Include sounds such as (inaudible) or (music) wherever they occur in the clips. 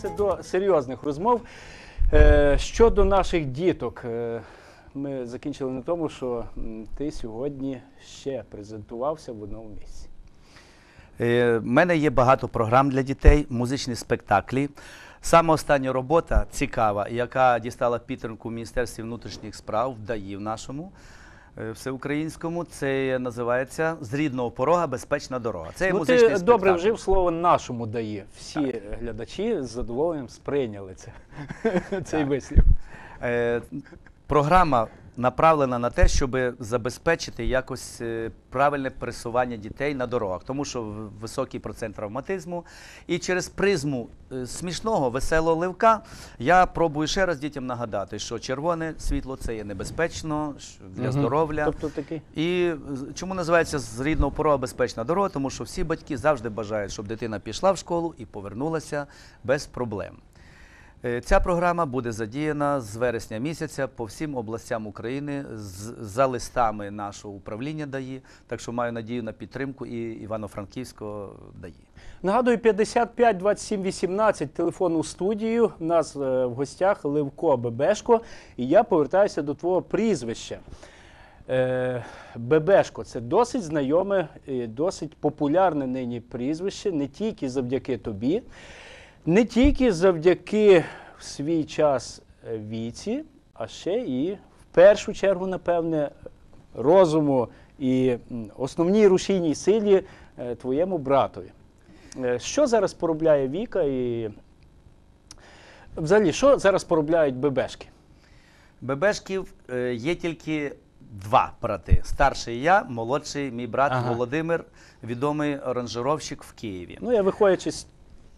повернутися до серйозних розмов. Е, Щодо наших діток, Е, ми закінчили на тому, що ти сьогодні ще презентувався в одному місці. Е, В мене є багато програм для дітей, музичні спектаклі. Саме остання робота цікава, яка дістала підтримку в Міністерстві внутрішніх справ в ДАІ в нашому е, всеукраїнському. Це називається З рідного порога безпечна дорога. Це є ну, музичний ти добре вжив слово нашому дає. Всі глядачі з задоволенням сприйняли це, (laughs) цей вислів. Е, Програма направлена на те, щоб забезпечити якось е, правильне пересування дітей на дорогах, тому що високий процент травматизму. І через призму е, смішного, веселого ливка я пробую ще раз дітям нагадати, що червоне світло це є небезпечно для Мгм. здоров'я. Тобто такий. І чому називається з рідного порога безпечна дорога? Тому що всі батьки завжди бажають, щоб дитина пішла в школу і повернулася без проблем. Е, Ця програма буде задіяна з вересня місяця по всім областям України за листами нашого управління ДАІ. Так що маю надію на підтримку і Івано-Франківського ДАІ. Нагадую, 55 27 18, телефон у студію. У нас е, в гостях Левко Бебешко. І я повертаюся до твого прізвища. Е, Бебешко це досить знайоме, досить популярне нині прізвище, не тільки завдяки тобі, не тільки завдяки в свій час е, віці, а ще і в першу чергу, напевне, розуму і основній рушійній силі е, твоєму братові. Е, Що зараз поробляє Віка і взагалі, що зараз поробляють бебешки? Бебешків е, є тільки два брати. Старший я, молодший мій брат Ага. Володимир, відомий аранжировщик в Києві. Ну, я виходячи з-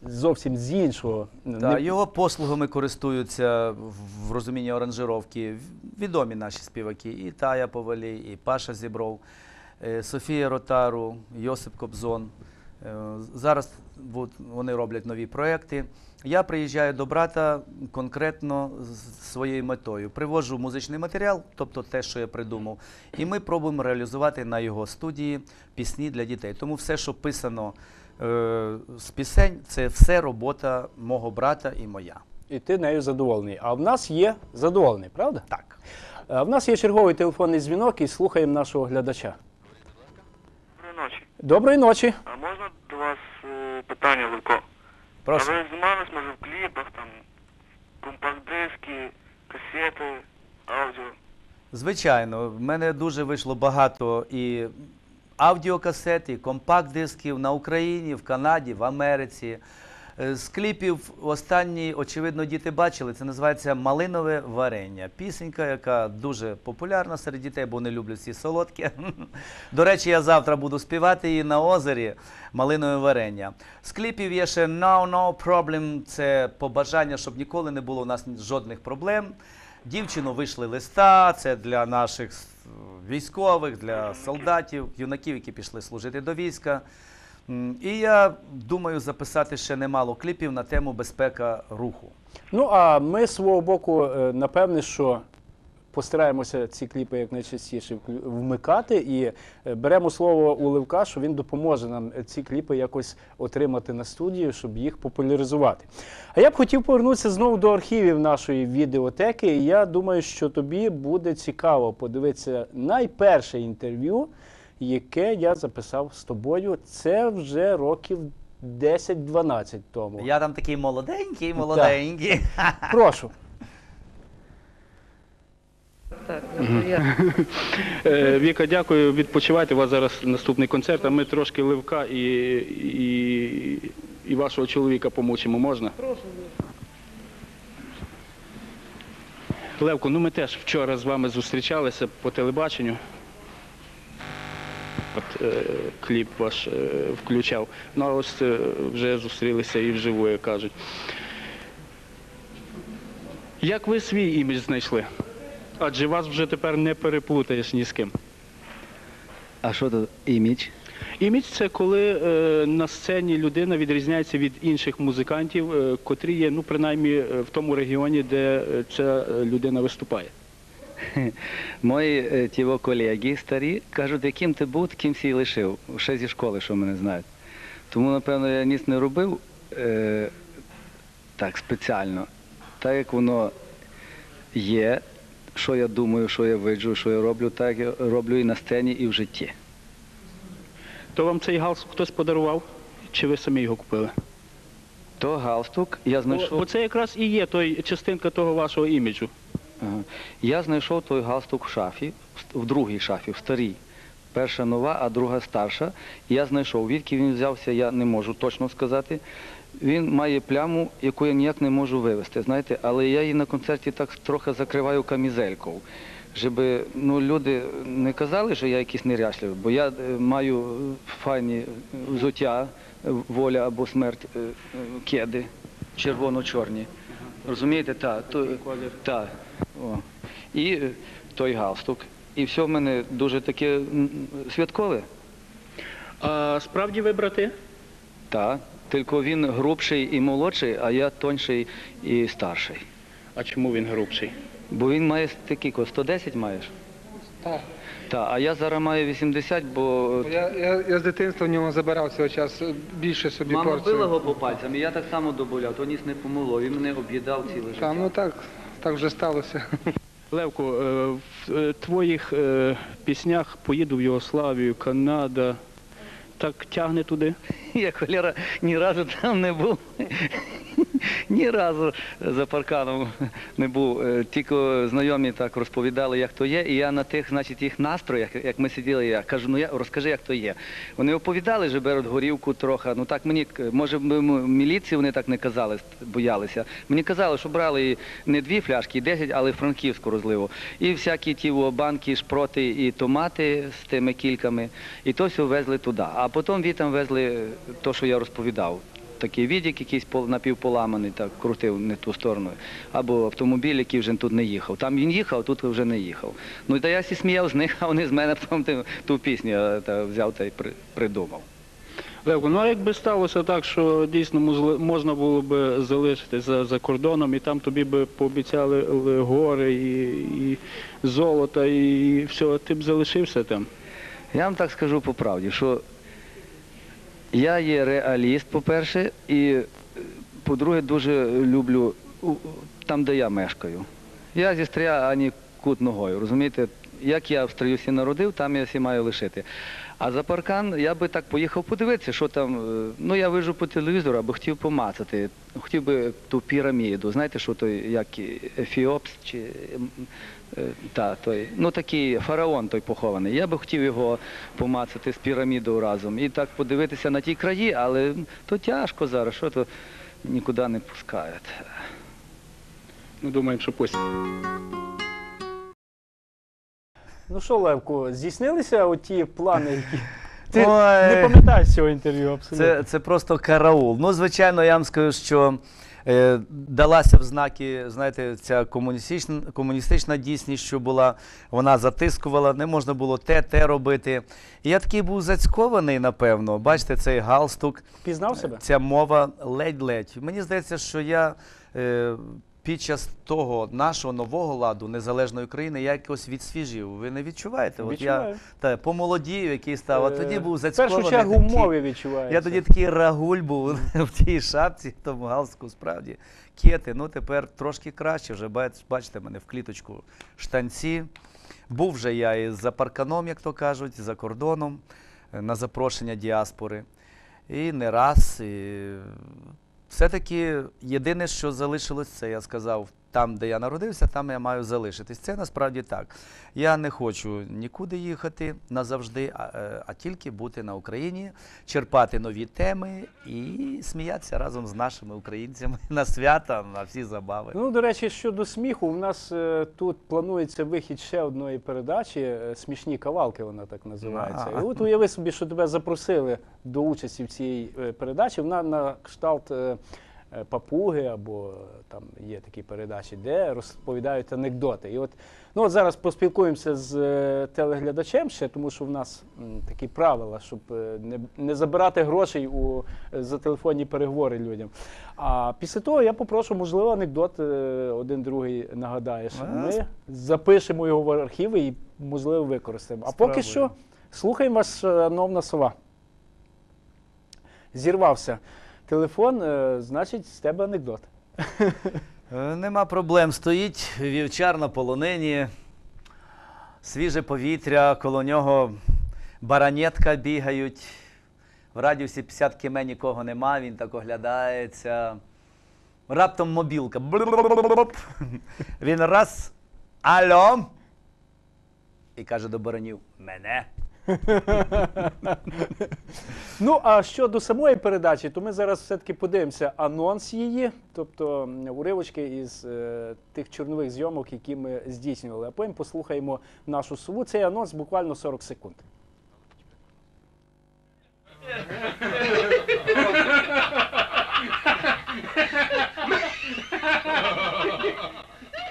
зовсім з іншого. Та, не- його послугами користуються в- в розумінні аранжировки відомі наші співаки. І Тая Повалій, і Паша Зібров, е, Софія Ротару, Йосип Кобзон. Е, Зараз вони роблять нові проекти. Я приїжджаю до брата конкретно з своєю метою. Привожу музичний матеріал, тобто те, що я придумав, і ми пробуємо реалізувати на його студії пісні для дітей. Тому все, що писано з пісень, це все робота мого брата і моя. І ти нею задоволений. А в нас є задоволений, правда? Так. А в нас є черговий телефонний дзвінок і слухаємо нашого глядача. Доброї ночі. Доброї ночі. А можна до вас е, питання, Левко? Прошу. А ви знімались, може, в кліпах, там, компакт-диски, касети, аудіо? Звичайно, в мене дуже вийшло багато і аудіокасет, і компакт-дисків на Україні, в Канаді, в Америці. Е, З кліпів останні, очевидно, діти бачили. Це називається Малинове варення. Пісенька, яка дуже популярна серед дітей, бо вони люблять всі солодкі. (laughs) До речі, я завтра буду співати її на озері Малинове варення. З кліпів є ще No No Problem. Це побажання, щоб ніколи не було у нас жодних проблем. Дівчину вийшли листа, це для наших військових, для солдатів, юнаків, які пішли служити до війська. І я думаю записати ще немало кліпів на тему безпека руху. Ну, а ми з свого боку, е, напевне, що постараємося ці кліпи якнайчастіше вмикати і е, беремо слово у Левка, що він допоможе нам е, ці кліпи якось отримати на студію, щоб їх популяризувати. А я б хотів повернутися знову до архівів нашої відеотеки. І я думаю, що тобі буде цікаво подивитися найперше інтерв'ю, яке я записав з тобою. Це вже років 10-12 тому. Я там такий молоденький, молоденький. Прошу. Так, тобто я (laughs) Е, Віка, дякую. Відпочивайте. У вас зараз наступний концерт, а ми трошки ливка і, і, і вашого чоловіка помучимо. Можна? прошу. Левко, ну ми теж вчора з вами зустрічалися по телебаченню. От е, кліп ваш е, включав. Ну а ось е, вже зустрілися і вживу, як кажуть. Як ви свій імідж знайшли? Адже вас вже тепер не переплутаєш ні з ким. А що тут імідж? Імідж це коли е, на сцені людина відрізняється від інших музикантів, е, котрі є, ну принаймні е, в тому регіоні, де е, ця е, людина виступає. (laughs) Мої е, тіво колеги старі кажуть, яким ти був, таким всі лишив. Ще зі школи, що мене знають. Тому, напевно, я ніс не робив. Е, так спеціально, так як воно є, що я думаю, що я виджу, що я роблю, так я роблю і на сцені, і в житті. То вам цей галстук хтось подарував? Чи ви самі його купили? То галстук я знайшов. бо це якраз і є той частинка того вашого іміджу. Ага. Я знайшов той галстук в шафі, в- в другій шафі, в старій. Перша нова, а друга старша. Я знайшов, відки він взявся, я не можу точно сказати. Він має пляму, яку я ніяк не можу вивести, знаєте, але я її на концерті так трохи закриваю камізелькою. Щоб ну, люди не казали, що я якийсь неряшливий, бо я е, маю файні е, взуття, е, воля або смерть, кеди, червоно-чорні. Розумієте, так. То, так. І той галстук. І все в мене дуже таке святкове. А справді ви брати? Так. Тільки він грубший і молодший, а я тонший і старший. А чому він грубший? Бо він має такий, 110 маєш? Так. Так, а я зараз маю 80, бо Я, я, я з дитинства в нього забирав цього часу більше собі мама порцію. била його по пальцям, і я так само добуляв, то ніс не помогло, він мене об'їдав ціле життя. Та, ну так, так вже сталося. (laughs) Левко, е, в е, твоїх е, піснях поїду в Югославію, Канада. Так тягне туди. Я холера ні разу там не був. Ні разу за парканом не був. Е, Тільки знайомі так розповідали, як то є. І я на тих, значить, їх настроях, як ми сиділи, я кажу, ну я розкажи, як то є. Вони оповідали, що беруть горівку трохи. Ну так мені, може, б міліції вони так не казали, боялися. Мені казали, що брали не дві фляшки, і десять, але франківську розливу. І всякі ті банки, шпроти і томати з тими кільками. І то все везли туди. А потім вітам везли то, що я розповідав. Такий відік якийсь напівполаманий, так крутив не ту сторону. Або автомобіль, який вже тут не їхав. Там він їхав, а тут вже не їхав. Ну та я всі сміяв з них, (laughs) а вони з мене потім ту, ту пісню е, та, взяв та й при, придумав. Левко, ну а якби сталося так, що дійсно можна було б залишити за, за кордоном, і там тобі би пообіцяли гори і, і золото, і все, ти б залишився там. Я вам так скажу по правді, що я є реаліст, по-перше, і е, по-друге, дуже люблю там, де я мешкаю. Я зістря ані кут ногою, розумієте? Як я в Стріюсі народив, там я всі маю лишити. А за паркан я би так поїхав подивитися, що там. е, Ну я вижу по телевізору, або хотів помацати. Хотів би ту піраміду. Знаєте, що той, як Ефіопс чи е, та, той, ну такий фараон той похований. Я би хотів його помацати з пірамідою разом і так подивитися на ті краї, але то тяжко зараз, що то нікуди не пускають. Ну, думаємо, що пусть. Ну що, Левко, здійснилися оті плани, які. Ти Ой. не пам'ятаєш цього інтерв'ю абсолютно. Це, це просто караул. Ну, звичайно, я вам скажу, що е, далася в знаки, знаєте, ця комуністична, комуністична дійсність, що була, вона затискувала, не можна було те, те робити. І я такий був зацькований, напевно. Бачите, цей галстук, Пізнав себе? ця мова ледь-ледь. Мені здається, що я. Е, під час того нашого нового ладу незалежної України я якось відсвіжів. Ви не відчуваєте? От я та, помолодію, який став, а тоді Е, був В зацькований. першу чергу в мові відчувається. Я тоді такий рагуль був (laughs) в тій шапці, в тому галстуку, справді. Кети, ну тепер трошки краще. Вже бачите мене в кліточку штанці. Був вже я і за парканом, як то кажуть, за кордоном, е, на запрошення діаспори. І не раз. І... Все-таки єдине, що залишилось, це я сказав, там, де я народився, там я маю залишитись. Це насправді так. Я не хочу нікуди їхати назавжди, а, е, а тільки бути на Україні, черпати нові теми і сміятися разом з нашими українцями (laughs) на свята, на всі забави. Ну, до речі, щодо сміху, у нас е, тут планується вихід ще одної передачі е, Смішні кавалки, вона так називається. А. І от уяви собі, що тебе запросили до участі в цій е, передачі. Вона на кшталт е, папуги або е, там є такі передачі, де розповідають анекдоти. І от, ну, от зараз поспілкуємося з е, телеглядачем ще, тому що в нас такі правила, щоб е, не, не забирати грошей у е, за телефонні переговори людям. А після того я попрошу, можливо, анекдот е, один другий нагадаєш. Ми запишемо його в архіви і, можливо, використаємо. А поки що слухаємо вас, шановна сова. Зірвався телефон, е, значить, з тебе анекдот. Е, Нема проблем. Стоїть вівчар на полонині, свіже повітря, коло нього баранетка бігають. В радіусі 50 км нікого нема, він так оглядається. Раптом мобілка. Він раз. Алло. І каже до баранів: Мене. Ну, а щодо самої передачі, то ми зараз все-таки подивимося анонс її, тобто уривочки із е, тих чорнових зйомок, які ми здійснювали. А потім послухаємо нашу сову. Цей анонс буквально 40 секунд.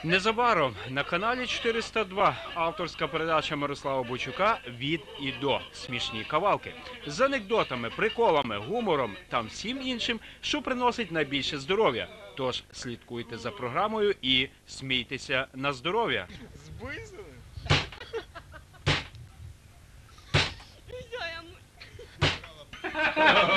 Незабаром на каналі 402 авторська передача Мирослава Бучука від і до смішні кавалки з анекдотами, приколами, гумором та всім іншим, що приносить найбільше здоров'я. Тож слідкуйте за програмою і смійтеся на здоров'я. (laughs)